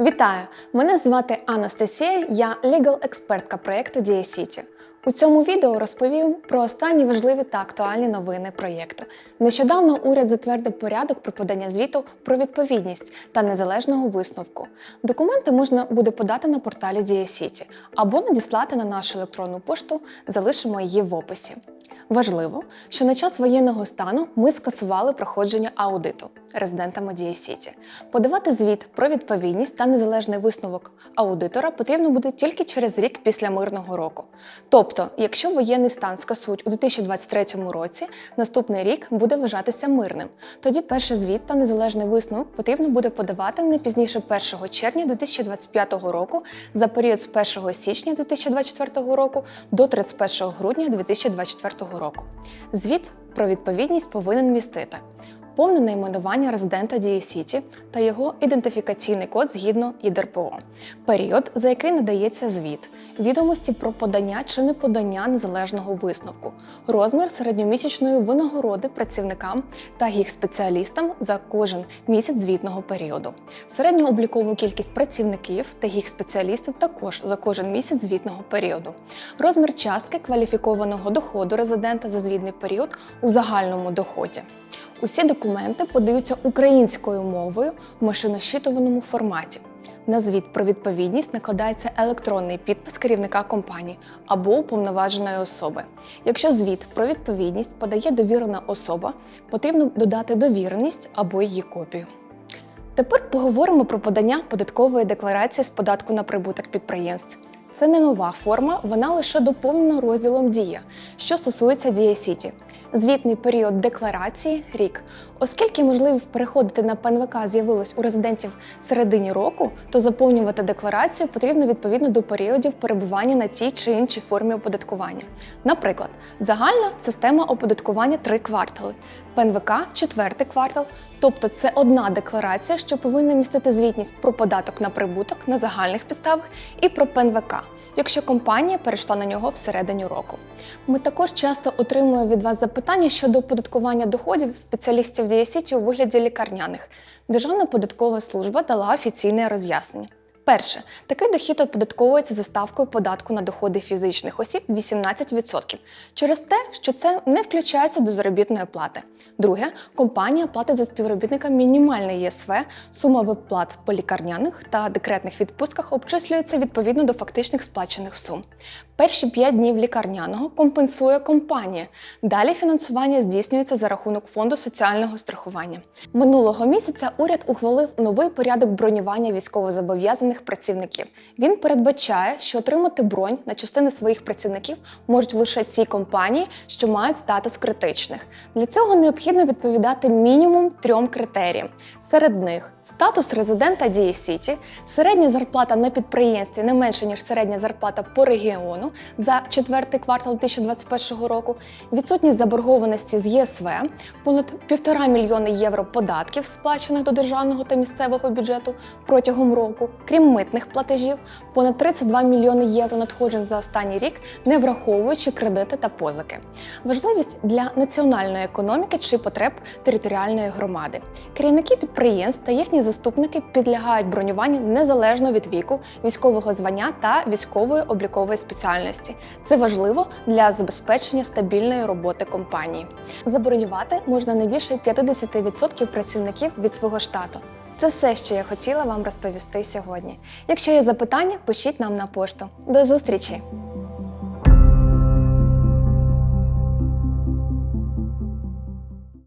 Вітаю! Мене звати Анастасія, я легал-експертка проєкту Дія Сіті. У цьому відео розповім про останні важливі та актуальні новини проєкту. Нещодавно уряд затвердив порядок про подання звіту про відповідність та незалежного висновку. Документи можна буде подати на порталі Дія Сіті або надіслати на нашу електронну пошту, залишимо її в описі. Важливо, що на час воєнного стану ми скасували проходження аудиту резидентами Дія Сіті. Подавати звіт про відповідність та незалежний висновок аудитора потрібно буде тільки через рік після мирного року. Тобто, якщо воєнний стан скасують у 2023 році, наступний рік буде вважатися мирним. Тоді перший звіт та незалежний висновок потрібно буде подавати не пізніше 1 червня 2025 року за період з 1 січня 2024 року до 31 грудня 2024 року. Звіт про відповідність повинен містити повне найменування резидента Дії Сіті та його ідентифікаційний код згідно ІДРПО, період, за який надається звіт, відомості про подання чи неподання незалежного висновку, розмір середньомісячної винагороди працівникам та їх спеціалістам за кожен місяць звітного періоду, середню облікову кількість працівників та їх спеціалістів також за кожен місяць звітного періоду, розмір частки кваліфікованого доходу резидента за звітний період у загальному доході. Усі документи подаються українською мовою в машиносчитуваному форматі. На звіт про відповідність накладається електронний підпис керівника компанії або уповноваженої особи. Якщо звіт про відповідність подає довірена особа, потрібно додати довіреність або її копію. Тепер поговоримо про подання податкової декларації з податку на прибуток підприємств. Це не нова форма, вона лише доповнена розділом Дія, що стосується Дія Сіті. Звітний період декларації рік. Оскільки можливість переходити на ПНВК з'явилась у резидентів середині року, то заповнювати декларацію потрібно відповідно до періодів перебування на цій чи іншій формі оподаткування. Наприклад, загальна система оподаткування три квартали, ПНВК четвертий квартал. Тобто це одна декларація, що повинна містити звітність про податок на прибуток на загальних підставах і про ПНВК, якщо компанія перейшла на нього всередині року. Ми також часто отримуємо від вас запитання щодо оподаткування доходів спеціалістів Дієсіті у вигляді лікарняних. Державна податкова служба дала офіційне роз'яснення. Перше, такий дохід оподатковується за ставкою податку на доходи фізичних осіб 18% через те, що це не включається до заробітної плати. Друге, компанія платить за співробітника мінімальний ЄСВ, сума виплат по лікарняних та декретних відпустках обчислюється відповідно до фактичних сплачених сум. Перші 5 днів лікарняного компенсує компанія. Далі фінансування здійснюється за рахунок фонду соціального страхування. Минулого місяця уряд ухвалив новий порядок бронювання військовозобов'язаних працівників. Він передбачає, що отримати бронь на частини своїх працівників можуть лише ці компанії, що мають статус критичних. Для цього необхідно відповідати мінімум трьом критеріям. Серед них статус резидента Дії Сіті, середня зарплата на підприємстві не менше ніж середня зарплата по регіону за четвертий квартал 2021 року, відсутність заборгованості з ЄСВ, понад півтора мільйони євро податків, сплачених до державного та місцевого бюджету протягом року, крім митних платежів, понад 32 мільйони євро надходжень за останній рік, не враховуючи кредити та позики. Важливість для національної економіки чи потреб територіальної громади. Керівники підприємств та їхні заступники підлягають бронюванню незалежно від віку, військового звання та військової облікової спеціальності. Це важливо для забезпечення стабільної роботи компанії. Забронювати можна не більше 50% працівників від свого штату. Це все, що я хотіла вам розповісти сьогодні. Якщо є запитання, пишіть нам на пошту. До зустрічі!